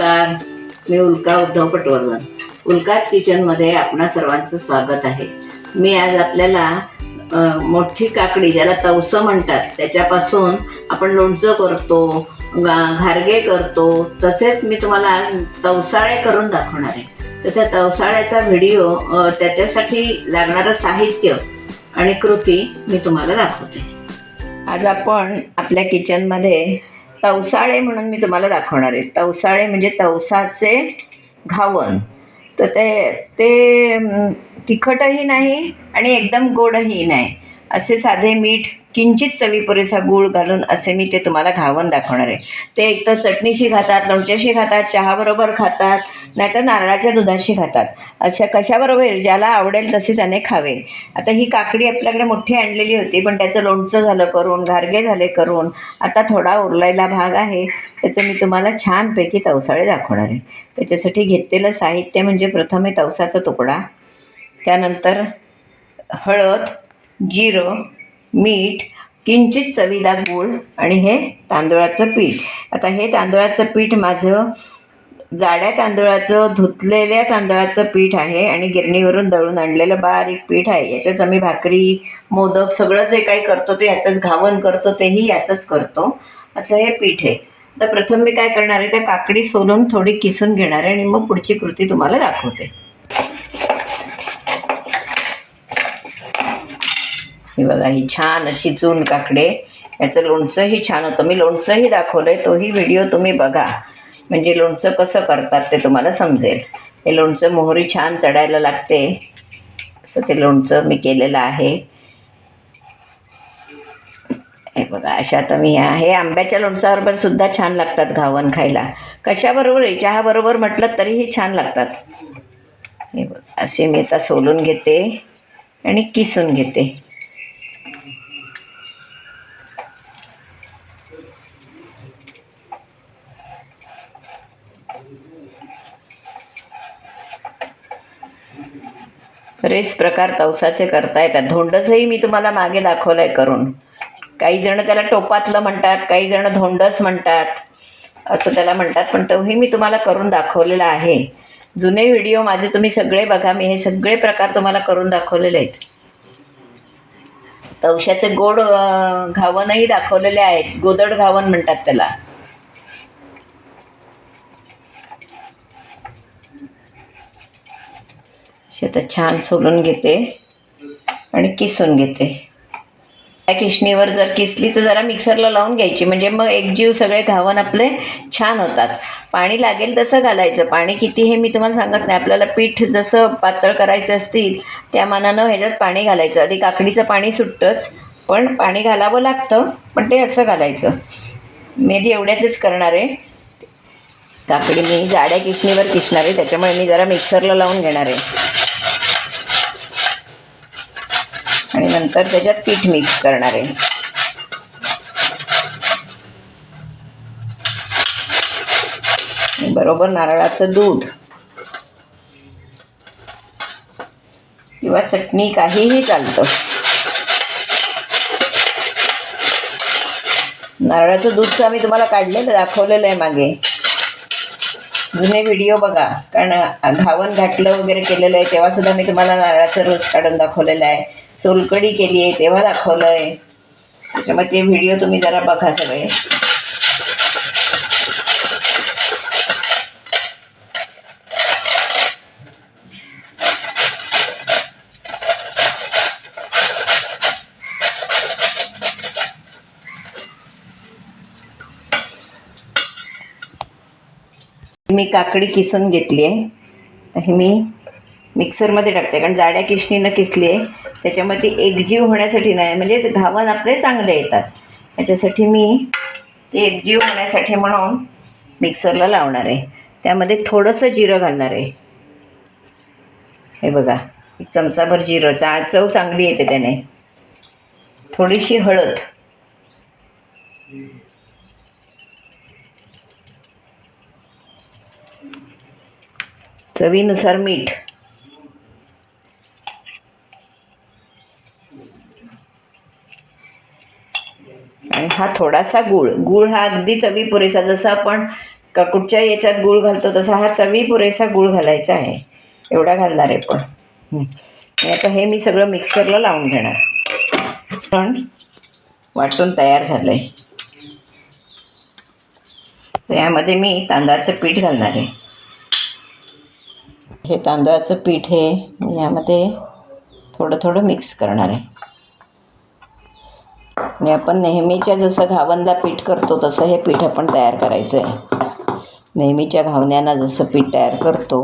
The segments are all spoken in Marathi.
नमस्कार. मी उल्का उद्धव पटवर्धन. उल्काच किचनमध्ये आपणा सर्वांचं स्वागत आहे. मी आज आपल्याला मोठी काकडी ज्याला तवसं म्हणतात त्याच्यापासून आपण लोणचं करतो घारगे करतो तसेच मी तुम्हाला आज तवसाळे करून दाखवणार आहे. तर त्या तवसाळ्याचा व्हिडिओ त्याच्यासाठी लागणारं साहित्य आणि कृती मी तुम्हाला दाखवते. आज आपण आपल्या किचनमध्ये तवसाळे म्हणून मी तुम्हाला दाखवणार आहे. तवसाळे म्हणजे तवसाचे घावन. तर ते ते तिखटही नाही आणि एकदम गोडही नाही. असे साधे मीठ किंचित चवी पुरेसा गूळ घालून असे मी ते तुम्हाला घावन दाखवणार आहे. ते एक तर चटणीशी खातात लोणच्याशी खातात चहाबरोबर खातात नाहीतर नारळाच्या दुधाशी खातात. अशा कशाबरोबर ज्याला आवडेल तसे त्याने खावे. आता ही काकडी आपल्याकडे मोठी आणलेली होती पण त्याचं लोणचं झालं करून घारगे झाले करून आता थोडा उरलेला भाग आहे त्याचं मी तुम्हाला छानपैकी तवसाळे दाखवणार आहे. त्याच्यासाठी घेतलेलं साहित्य म्हणजे प्रथम हे तवसाचा तुकडा त्यानंतर हळद जिरं मीठ किंचित चवीला गूळ आणि हे तांदूळाचं पीठ. आता हे तांदूळाचं पीठ माझं जाड्या तांदूळाचं धुतलेल्या तांदळाचं पीठ आहे आणि गिरणीवरून दळून आणलेलं बारीक पीठ आहे. याच्याच आम्ही भाकरी मोदक सगळं जे काही करतो ते याचंच घावन करतो तेही याचंच करतो. असं हे पीठ आहे. तर प्रथम मी काय करणार आहे त्या काकडी सोलून थोडी किसून घेणार आहे आणि मग पुढची कृती तुम्हाला दाखवते. हे बघा ही छान अशी चून काकडे. याचं लोणचंही छान होतं. मी लोणचंही दाखवलं आहे तोही व्हिडिओ तुम्ही बघा. म्हणजे लोणचं कसं करतात ते तुम्हाला समजेल. हे लोणचं मोहरी छान चढायला लागते. असं ते लोणचं मी केलेलं आहे. हे बघा अशा आता मी हे आंब्याच्या लोणचाबरोबर सुद्धा छान लागतात घावन खायला. कशाबरोबर आहे? चहाबरोबर म्हटलं तरीही छान लागतात. हे बघा असे मी आता सोलून घेते आणि किसून घेते. बरेच प्रकार तवसाचे करता येतात. धोंडसही मी तुम्हाला मागे दाखवलं आहे करून. काही जण त्याला टोपातलं म्हणतात काही जण धोंडस म्हणतात असं त्याला म्हणतात पण तोही मी तुम्हाला करून दाखवलेला आहे. जुने व्हिडिओ माझे तुम्ही सगळे बघा मी हे सगळे प्रकार तुम्हाला करून दाखवलेले आहेत. तवशाचे गोड घावनही दाखवलेले आहेत. गोदड घावन म्हणतात त्याला. अशी आता छान सोलून घेते आणि किसून घेते. त्या किसणीवर जर किसली तर जरा मिक्सरला लावून घ्यायची. म्हणजे मग एकजीव सगळे घावन आपले छान होतात. पाणी लागेल तसं घालायचं. पाणी किती हे मी तुम्हाला सांगत नाही. आपल्याला पीठ जसं पातळ करायचं असतील त्या मानानं ह्याच्यात पाणी घालायचं. आधी काकडीचं पाणी सुटतंच पण पाणी घालावं लागतं पण ते असं घालायचं. मेदी आधी एवढ्याचंच करणार आहे. काकडी मी जाड्या किसणीवर किसणार आहे. त्याच्यामुळे मी जरा मिक्सरला लावून घेणार आहे. आणि नंतर त्याच्यात पीठ मिक्स करणार आहे. बरोबर नारळाचं दूध. किंवा चटणी काहीही चालतं. नारळाचं दूधचं आम्ही तुम्हाला काढलेलं दाखवलेलं आहे मागे. जुने व्हिडिओ बघा कारण घावन घातलं वगैरे केलेलं आहे तेव्हा सुद्धा मी तुम्हाला नारळाचं रस काढून दाखवलेला आहे. सोलकडी केली आहे तेव्हा दाखवलं आहे त्याच्यामुळे ते व्हिडिओ तुम्ही जरा बघा सगळे. मी काकडी किसून घेतली आहे. ही मी मिक्सरमध्ये टाकते कारण जाड्या किसणीनं किसली आहे. त्याच्यामुळे ते एकजीव होण्यासाठी नाही म्हणजे घावन आपले चांगले येतात. याच्यासाठी मी ते एकजीव होण्यासाठी म्हणून मिक्सरला लावणार आहे. त्यामध्ये थोडंसं जिरं घालणार आहे. हे बघा एक चमचाभर जिरं चा चव चांगली येते त्याने. थोडीशी हळद. चवीनुसार मीठ. आणि हा थोडासा गूळ. गूळ हा अगदी चवी पुरेसा जसं आपण कुठच्या याच्यात गूळ घालतो तसा हा चवी पुरेसा गूळ घालायचा आहे. एवढा घालणार आहे पण. आणि आता हे मी सगळं मिक्सरला लावून घेणार. पण वाटून तयार झालं आहे तर यामध्ये मी तांदळाचं पीठ घालणार आहे. हे तांदळाचं पीठ हे मी यामध्ये थोडं थोडं मिक्स करणार आहे. आणि आपण नेहमीच्या जसं घावनला पीठ करतो तसं हे पीठ आपण तयार करायचं आहे नेहमीच्या घावण्यांना जसं पीठ तयार करतो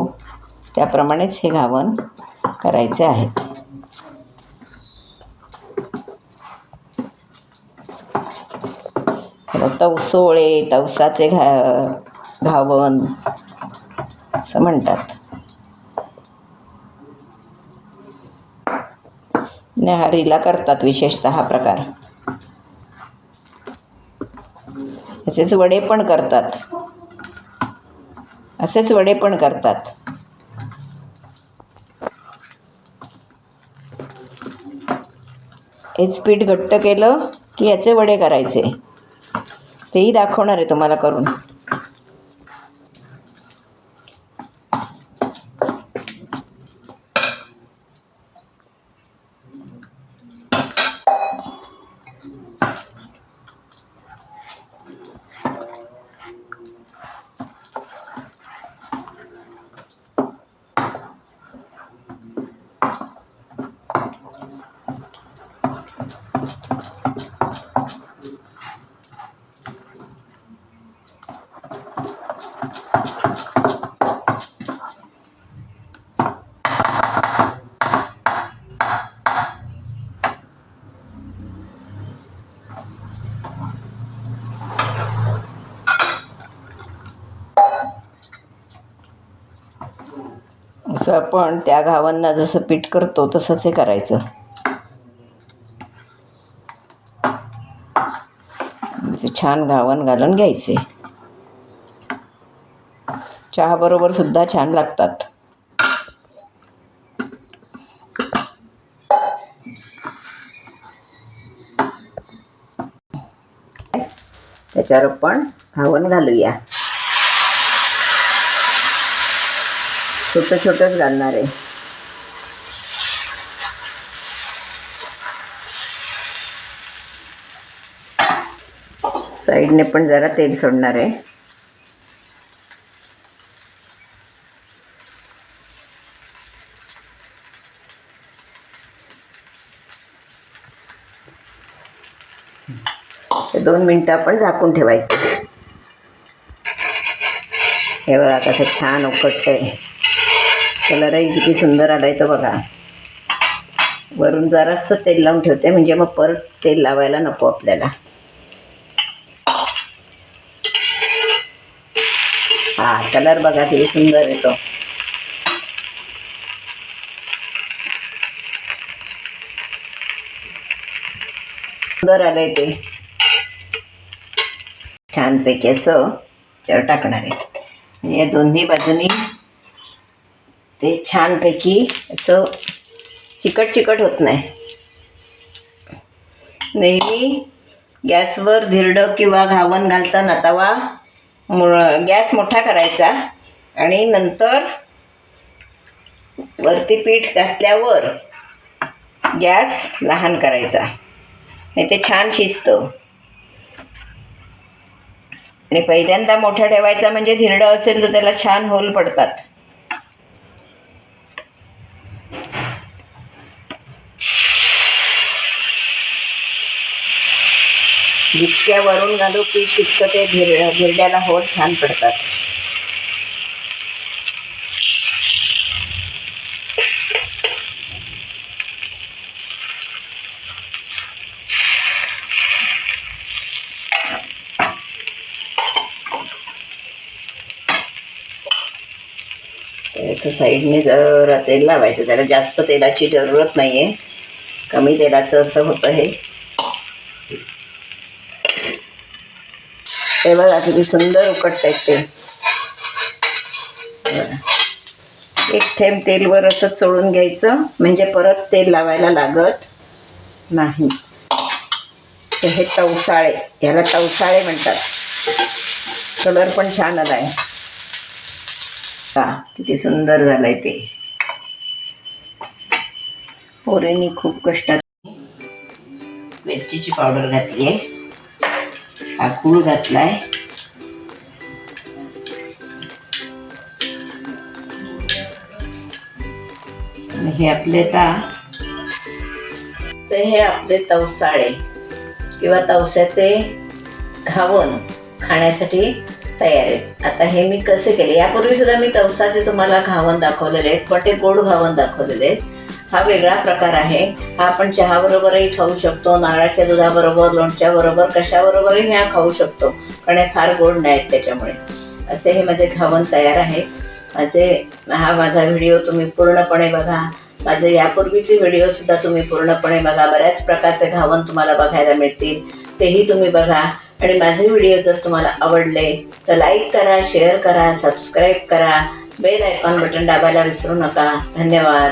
त्याप्रमाणेच हे घावन करायचे आहेत तवसोळे तवसाचे घा घावन असं म्हणतात. न्याहारीला करतात विशेषतः हा प्रकार. याचेच वडे पण करतात. असेच वडे पण करतात. हेच पीठ घट्ट केलं की याचे वडे करायचे. तेही दाखवणार आहे तुम्हाला करून. असं आपण त्या घावांना जसं पीठ करतो तसंच हे करायचं. म्हणजे छान घावन घालून घ्यायचे. चहाबरोबर सुद्धा छान लागतात. त्याच्यावर आपण घावन घालूया. छोटं छोटंच घालणार आहे. साईडने पण जरा तेल सोडणार आहे. ते दोन मिनटं आपण झाकून ठेवायचं. हे बघा कसं छान उकटतंय कलरही किती सुंदर आला आहे तो बघा. वरून जरासं तेल लावून ठेवते म्हणजे मग परत तेल लावायला नको आपल्याला. हा कलर बघा किती सुंदर येतो. सुंदर आलंय ते. छानपैकी असं चर टाकणार आहे या दोन्ही बाजूनी ते छानपैकी असं चिकट चिकट होत नाही. नेहमी गॅसवर धिरडं किंवा घावन घालताना तवा मु- गॅस मोठा करायचा आणि नंतर वरती पीठ घातल्यावर गॅस लहान करायचा. नाही ते छान शिजतं. आणि पहिल्यांदा मोठा ठेवायचा म्हणजे धिरडं असेल तर त्याला छान होल पडतात. जितक्या वरून घालू पीठ तितकं ते धिर धिरड्याला होत छान पडतात. असं साईडने जरा तेल लावायचं. त्याला जास्त तेलाची जरूरत नाही आहे कमी तेलाचं असं होतं हे. हे बघा किती सुंदर उकडत आहेत ते एक थेंब तेलवर असं चोळून घ्यायचं म्हणजे परत तेल लावायला लागत नाही. तर हे तवसाळे याला तवसाळे म्हणतात. कलर पण छान आलाय. का किती सुंदर झालंय ते. पोरेनी खूप कष्टात मिरचीची पावडर घातली आहे हा गूळ घातलाय. हे आपले ता हे आपले तवसाळे किंवा तवसाचे घावण खाण्यासाठी तयार आहेत. आता हे मी कसे केले? यापूर्वी सुद्धा मी तवसाचे तुम्हाला घावण दाखवलेले आहेत पण ते गोड घावण दाखवलेले आहेत. हा वेगळा प्रकार आहे. हा आपण चहाबरोबरही खाऊ शकतो नारळाच्या दुधाबरोबर लोणच्या बरोबर कशाबरोबरही हा खाऊ शकतो. पण हे फार गोड नाहीत त्याच्यामुळे. असे हे माझे घावण तयार आहे. माझे हा माझा व्हिडिओ तुम्ही पूर्णपणे बघा. माझे यापूर्वीचे व्हिडिओ सुद्धा तुम्ही पूर्णपणे बघा. बऱ्याच प्रकारचे घावण तुम्हाला बघायला मिळतील. तेही तुम्ही बघा. आणि माझे व्हिडिओ जर तुम्हाला आवडले तर लाईक करा शेअर करा सबस्क्राईब करा. बेल आयकॉन बटन दाबायला विसरू नका. धन्यवाद.